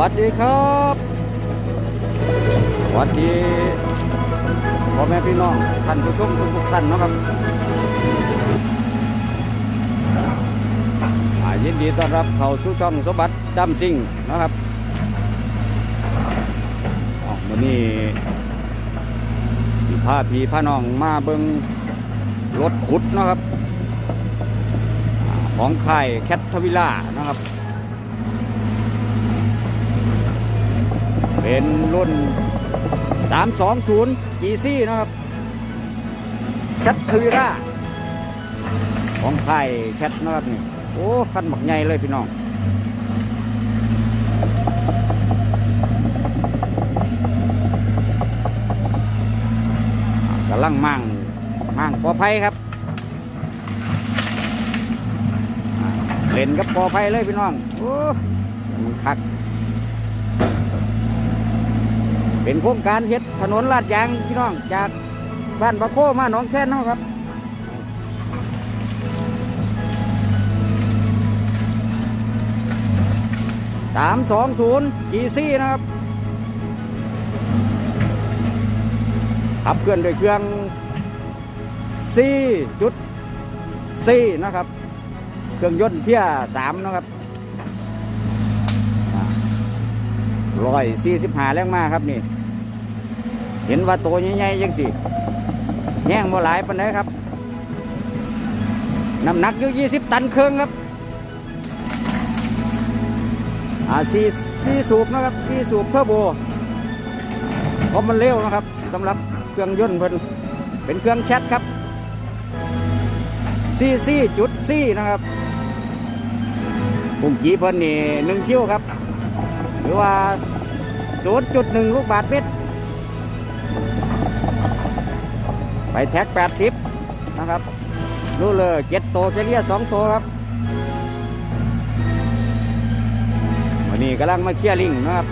วัสดีครับสวัสดีพ่อแม่พี่น้องท่านผู้ชมทุกท่านนะครับยินดีต้อนรับเข้าสู่ช่องสมบัติดำซิงนะครับวันนี้สิพาพี่พาน้องมาเบิงรถขุดนะครับ ของค่ายแคททวิล่านะครับ เป็นรุ่น 320 GC นะครับแคททวีราของไทยแคทนะครับนี่โอ้คันหมักใหญ่เลยพี่น้องกำลังมั่งมั่งปอไผ่ครับ เล่นกับปอไผ่เลยพี่น้อง โอ้คัก เป็นโครงการเฮ็ดถนนลาดยางพี่น้องจากบ้านบะโคมาหนองแค่นเนาะครับสามสองศูนย์กีซี่นะครับขับเคลื่อนด้วยเครื่องซีจุดซีนะครับ เครื่องยนต์เทียสามนะครับ ร้อยสี่สิบห้าแรงมาครับนี่ เห็นว่าตัวใหญ่ๆยังสิแย่งบ่หลายปันไดครับน้ำหนักอยู่ยี่สิบตันครึ่งครับอ่าสี่สี่สูบนะครับสี่สูบเทอร์โบเพราะมันเร็วนะครับสำหรับเครื่องยนต์เพิ่นเป็นเครื่องแชทครับซีซีจุดซีนะครับปุ่มจีเพิ่นนี่หนึ่งคิ้วครับ หรือว่า 0.1 ลูกบาทเมตร ไปแท็ก 80 นะครับรู้เลยเจ็ดโตวเฉลี่ยสองโตวครับ วันนี้กำลังมาเคลียร์ลิงนะครับ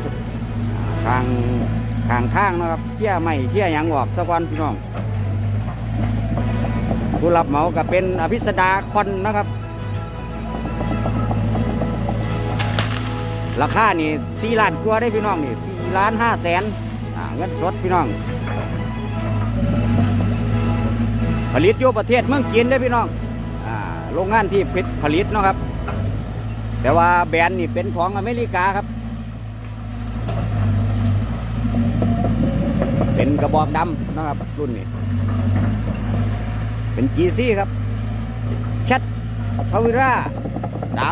ทางทางข้างนะครับเคลียร์ไม่เคลียร์ยังออกสักวันพี่น้องผู้รับเหมาก็เป็นอภิสดาคอนนะครับ ราคานี่สี่ล้านกว่าได้พี่น้องนี่ ล้านห้าแสนเงินสดพี่น้อง ผลิตอยู่ประเทศเมืองจีนได้พี่น้องโรงงานที่ผลิตเนาะครับ แต่ว่าแบรนด์นี่เป็นของอเมริกาครับ เป็นกระบอกดำนะครับรุ่นนี้ เป็น GC ครับแคทพาวิร่า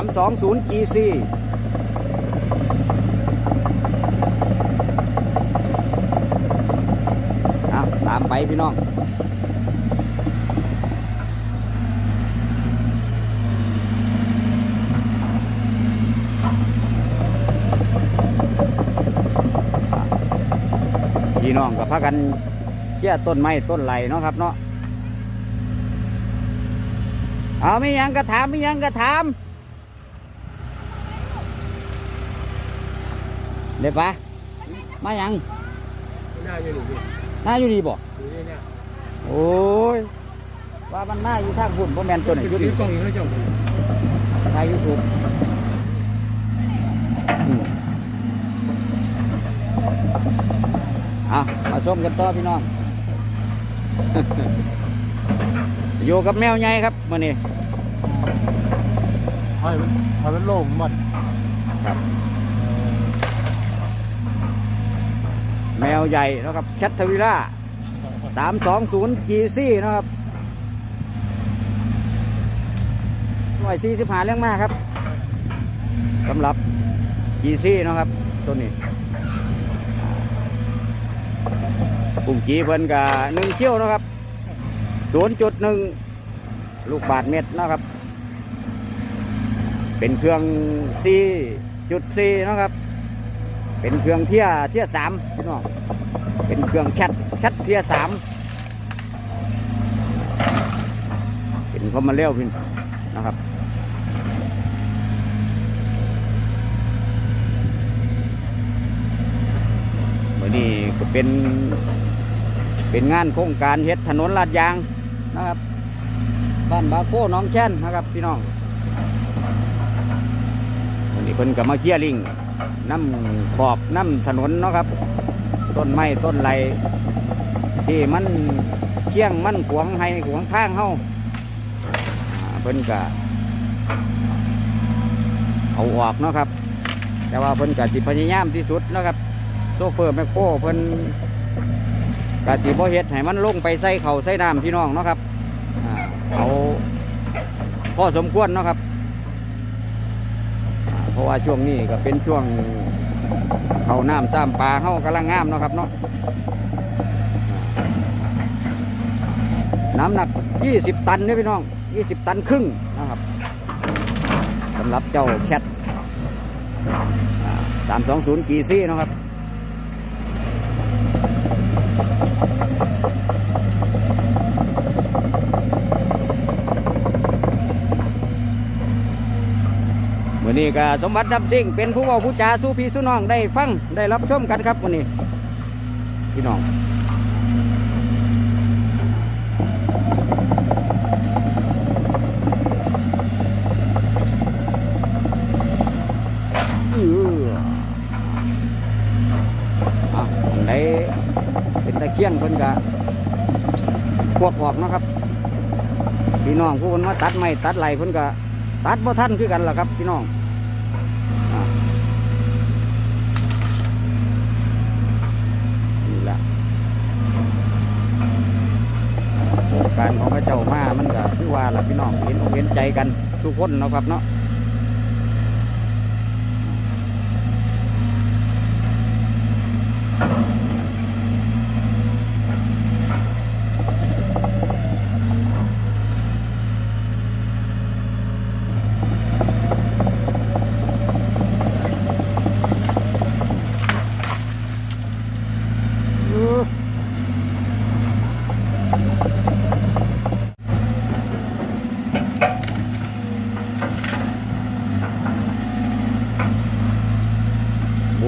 320 GC เอามไปพี่น้องพี่น้องกับพากันเชี่ยต้นไม้ต้นไหลเนาะครับเนาะเอาไม่ยังกระถามไม่ยังกระถามเด็กปะมายังหน้าอยู่นี่พี่ หน้าอยู่ดีบ่อยู่นี่เนี่ยโอ้ยว่ามันหน้าอยู่ทางพุ่นบ่แมนตัวไหนอยู่ถืดีอกล้องอยู่แล้วเจ้าทายยูทูบเอามาชมกันต่อพี่น้องอยู่กับแมวใหญ่ครับมื่อนี้ให้มันให้มันโล่งหมดแมวใหญ่นะครับแคทเทวิล่า320 GC นย์จีซี่นะครับหน่วย45เรื่องมากครับสำหรับ GC นะครับตัวนี้ปุ่มจีเพิ่นกับหนึ่งเชี่ยวนะครับ0.1ลูกบาทเม็ดนะครับ เป็นเครื่อง4.4นะครับ เป็นเครื่องเทียเทียสามพี่น้องเป็นเครื่องแคทแคทเทียสามเป็นเขามาเร็วพี่นะครับวันนี้ก็เป็นเป็นงานโครงการเฮ็ดถนนลาดยางนะครับบ้านบาโก้น้องแช่นนะครับพี่น้องวันนี้เพิ่นก็มาเคลียร์ลิง น้ำขอบน้ำถนนเนาะครับ ต้นไม้ต้นไรที่มันเคี่ยงมันขวางให้ขวางทางเฮาอ่าเพิ่นก็เอาออกเนาะครับ แต่ว่าเพิ่นก็สิพยายามที่สุดเนาะครับ โซเฟอร์แมคโครเพิ่นกะสิบ่เฮ็ดให้มันลงไปใส่เขาใส่น้ำพี่น้องเนาะครับเอาพอสมควรเนาะครับ เพราะว่าช่วงนี้ก็เป็นช่วงเขาน้ำซ้ำปลาเขากำลังงามเนาะครับเนาะน้ำหนัก 20 ตันนี่พี่น้อง 20 ตันครึ่งนะครับสำหรับเจ้าแคทสามสองศูนย์กีซี่นาะครับ นี้ก็สมบัติดับซิ่งเป็นผู้เว่าผู้จ่าสู้พี่สู้น้องได้ฟังได้รับชมกันครับวันนี้ พี่น้องเอออาอันไหนเป็นตะเคียนเพิ่นกะพวกออกนะครับ พี่น้องผู้คนมาตัดไม้ตัดไหลเพิ่นกะตัดบ่ทันคือกันล่ะครับ พี่น้องอ่านี่แหละโครง การของพระเจ้ามามันก็คือว่าล่ะพี่น้องเห็นอกเห็นใจกันทุกคนเนาะครับเนาะ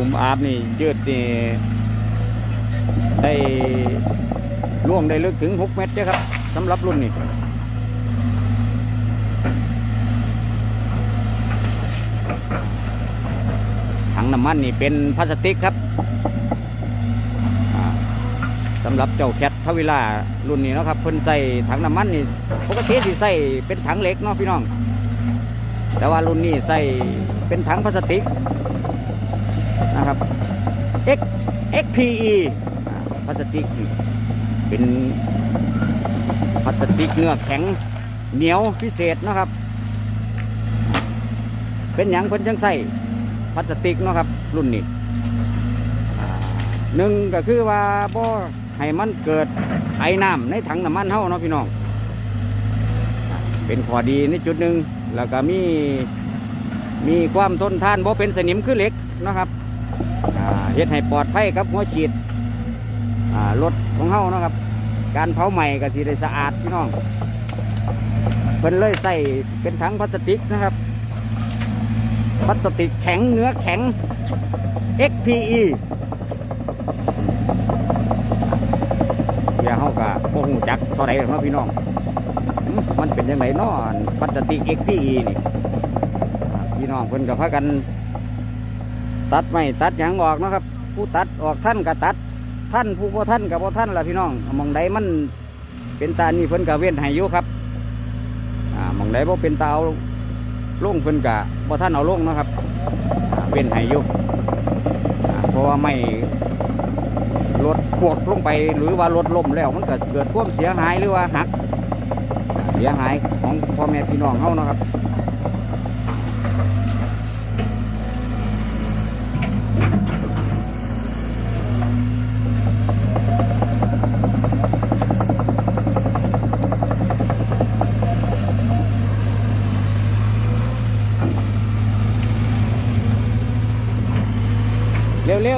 มอาบนี่ยืดนี่ได้ล่วงได้ลึกถึง 6 เมตรเด้ครับสำหรับรุ่นนี้ถังน้ำมันนี่เป็นพลาสติกครับสำหรับเจ้าแคททวิล่ารุ่นนี้นะครับเพิ่นใส่ถังน้ำมันนี่ปกติสิใส่เป็นถังเล็กเนาะพี่น้อง แต่ว่ารุ่นนี้ใส่เป็นถังพลาสติก นะครับ X XPE พลาสติกเป็นพลาสติกเนื้อแข็งเหนียวพิเศษนะครับ เป็นอย่างเพิ่นจังใส่พลาสติกนะครับ รุ่นนี้หนึ่งก็คือว่าบ่ให้มันเกิดไอ้น้ำในถังน้ำมันเฮาเนาะพี่น้อง เป็นข้อดีในจุดหนึ่งแล้วก็มีมีความทนทานบ่เป็นสนิมคือเหล็กนะครับ เฮ็ดให้ปลอดภัยครับหัวฉีดรถของเฮานะครับ การเผาใหม่ก็สิได้สะอาดพี่น้องเพิ่นเลยใส่เป็นถังพลาสติกนะครับพลาสติกแข็งเนื้อแข็ง XPE อย่าเฮาก็บ่ฮู้จักเท่าใดหรอกเนาะพี่น้อง มันเป็นจังไดเนาะพลาสติก XPE นี่พี่น้องเพิ่นก็พากัน ตัดไม่ตัดหยังออกเนาะครับ ผู้ตัดออกท่านก็ตัด ท่านผู้บ่ท่านกับบ่ท่านล่ะพี่น้องมองใดมันเป็นตานี่เพิ่นก็เว้นให้ยู่ครับอ่ามองใดบ่เป็นตาเอาลงเพิ่นก็บ่ท่านเอาลุ่งนะครับเว้นให้ยู่อ่าเพราะว่าไม่รถขวดลงไปหรือว่ารถล่มแล้วมันเก็เกิดความเสียหายหรือว่าหัก เสียหายของพ่อแม่พี่น้องเฮานะครับ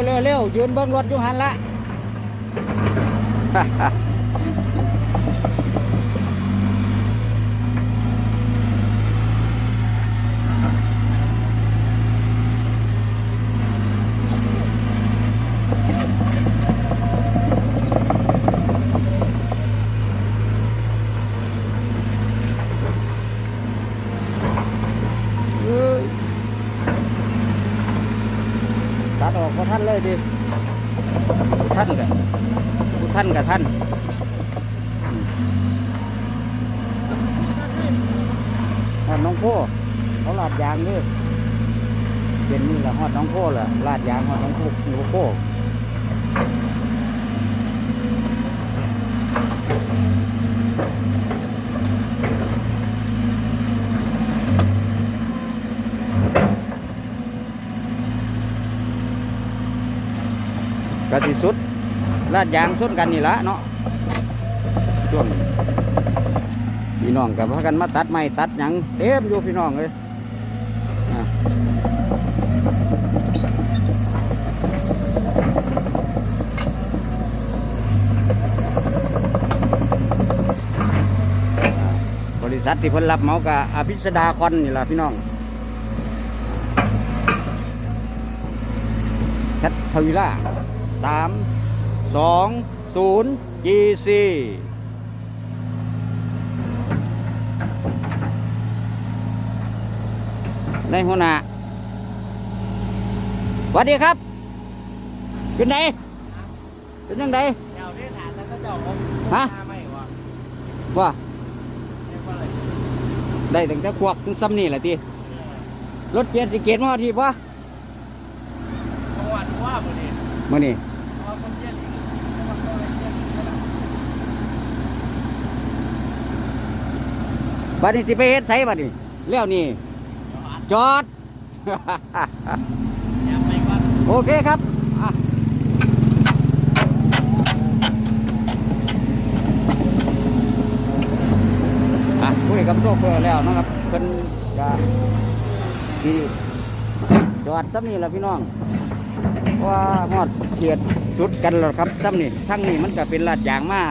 เร็วเร็วเร็วเร็วยืนเบิ้งรถอยู่หันละ เอ้ย ตัดออกก็ท่านเลยดิท่านกับท่านกับท่านฮอดน้องโพเขาลาดยางด้วยเป็นนี่แหละฮอดน้องโพแหละลาดยางฮอดน้องโพน้องโพ กะสิสุดลาดยางสุดกันนี่ละเนาะช่วงพี่น้องกับพากันมาตัดไม้ตัดหยังเต็มอยู่พี่น้องเลยบริษัทที่เพิ่นรับเหมากับอภิสดาคอนนี่ล่ะพี่น้องแคททวิล่า สามสองศูนย์จีซีในหัวหน้าสวัสดีครับเป็นไงเป็นยังไงเจ้าได้ถามแล้วก็เจ้าเขาฮะไม่วะว่าเรียกว่าอะไรได้ตั้งแต่ขวกถึงซ้ำนี่แหละทีรถเกียร์สิเกตมาทีปะจังหวัดว่าบ่ดีมื่อนี้ เพราะว่าคนเยี่ยนจังหวัดอะไรเยี่ยนนี่แหละ บัดนี้สิไปเฮ็ดไสบัดนี้แล้วนี่ จอดอยากไปก่อนโอเคครับอะอะคุยกับโชเฟอร์แล้วนะครับเป็นจะที่จอดซ้ำนี่แหละพี่น้องเพราะว่าฮอดเฉียดสุดกันแล้วครับซ้ำนี่ทั้งนี้มันก็เป็นลาดยางมา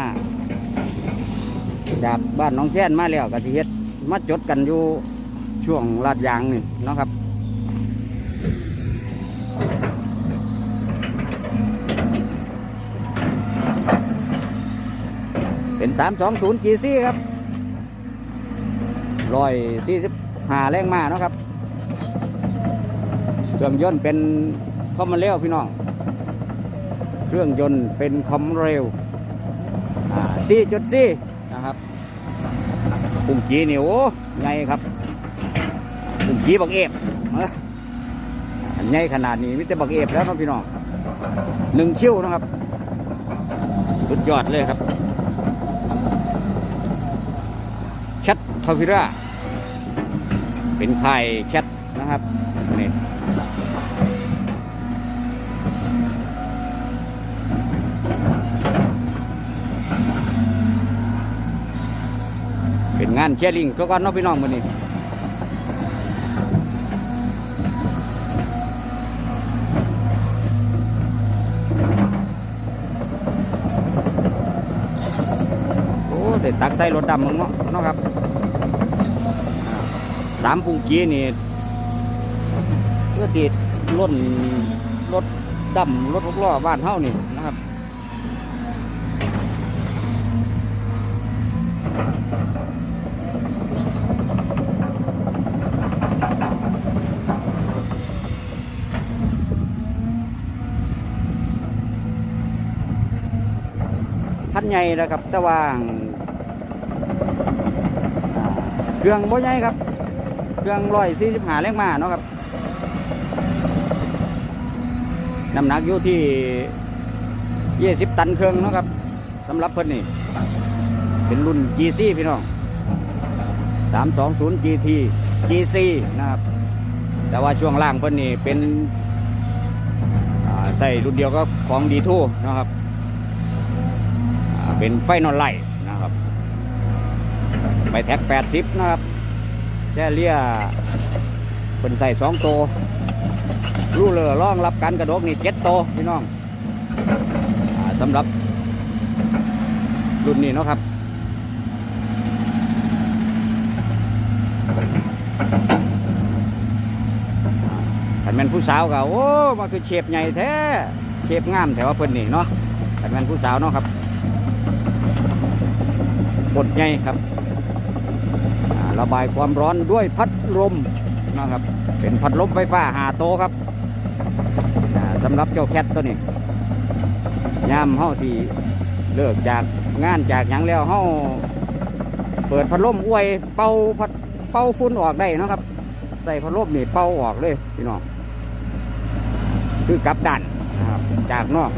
จากบ้านหน้องแท่นมาแล้วก็สิเฮ็ด มาจดกันอยู่ช่วงลาดยางนี่นะครับเป็นสามสองศูนย์กีซี่ครับร้อยสี่สิบหาแรงมาเนาะครับ เครื่องยนต์เป็นคอมันเร็วพี่น้อง เครื่องยนต์เป็นคอมเร็วสี่จุดสีุ่่งจีนี่โอ้ไงครับปุ่งจีบักเอฟเอ้ออันใหญ่ขนาดนี้มิแต่บักเอฟแล้วครับพี่น้องหนึ่งชิ้วนะครับสุดยอดเลยครับแคททาวิราเป็นไข่แคทนะครับนี่เป็น งานเชียร์ลิงก็ก่อนน้องพี่น้องมันนี่โอ้แต่ตักใส่รถดำมึงเนาะเนาะครับสามปุงกี้นี่เพื่อติดล้นรถดำรถหกล้อบ้านเฮานี่นะครับ ใหญ่นะครับ แต่ว่าเครื่องบ่ใหญ่ครับ เครื่องร้อยสี่สิบห้าแรงม้าเนาะครับน้ำหนักอยู่ที่ยี่สิบตันเครื่องเนาะครับสำหรับเพิ่นนี่ เป็นรุ่น GC พี่น้อง320 GT GC นะครับ แต่ว่าช่วงล่างเพิ่นนี่เป็นใส่รุ่นเดียวก็ของดีทูนะครับ เป็นไฟนอลไลท์นะครับไปแท็ก80นะครับแค่เลียเป็นใส่สองโตรู้เลยร่องรับการกระโดดนี่เจ็ดโตพี่น้องอสำหรับรุ่นนี้เนาะครับขันแมนผู้สาวก็โอ้มาคือเชฟใหญ่แท้เชฟงามแถวว่าเพิ่นนี่เนาะขันแมนผู้สาวเนาะครับ บทใหญ่ครับระบายความร้อนด้วยพัดลมนะครับ เป็นพัดลมไฟฟ้าหาโตครับสำหรับเจ้าแคทตัวนี้ยามเฮาที่เลิกจากงานจากหยังแล้วเฮาเปิดพัดลมอวยเป่าพัดเป่าฝุ่นออกได้นะครับ ใส่พัดลมนี่เป่าออกเลยพี่น้องคือกลับดันนะครับจากนอก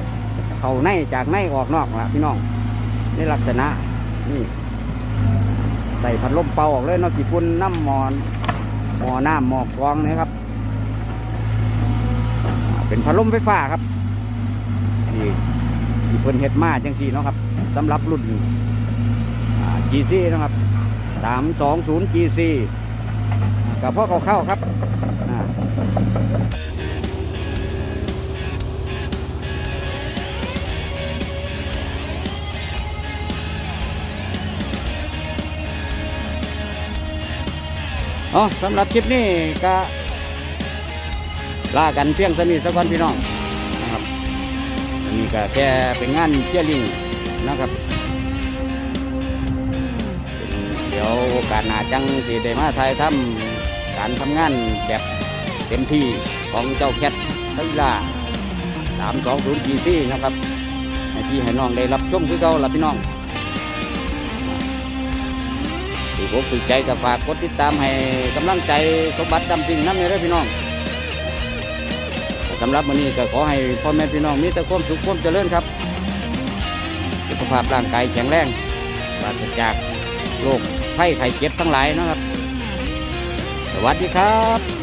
เข้าในจากในออกนอกละพี่น้องในลักษณะนี่ ใส่พัดลมเป่าออกเลยเนาะกี่ฝุ่นน้ำมอนหมอน้ำหมอกรองนะครับ เป็นพัดลมไฟฟ้าครับนี่ที่เพิ่นเฮ็ดมาจังสี่เนาะครับสำหรับรุ่นอ่า GC นะครับ320 GC กับพ่อเขาเข้าครับ อ่าอ๋อสำหรับคลิปนี้ก็ลากันเพียงสนิทสักวันพี่น้องนะครับอันนี้ก็แค่เป็นงานเชียร์ลิงนะครับ เดี๋ยวโอกาสหน้าจังสิได้มาถ่ายทำการทำงานแบบเต็มที่ของเจ้าแคททัลา320 GC นะครับให้พี่ให้น้องได้รับชมคือเก่าละพี่น้อง ถือผมถือใจก็ฝากกดติดตามให้กำลังใจสมบัติดำจริงน้ำในเรื่องพี่น้องสำหรับวันนี้ก็ขอให้พ่อแม่พี่น้องมีแต่ความสุขความเจริญครับสุขภาพร่างกายแข็งแรงปราศจากโรคไข้ไข้เจ็บทั้งหลายนะครับ สวัสดีครับ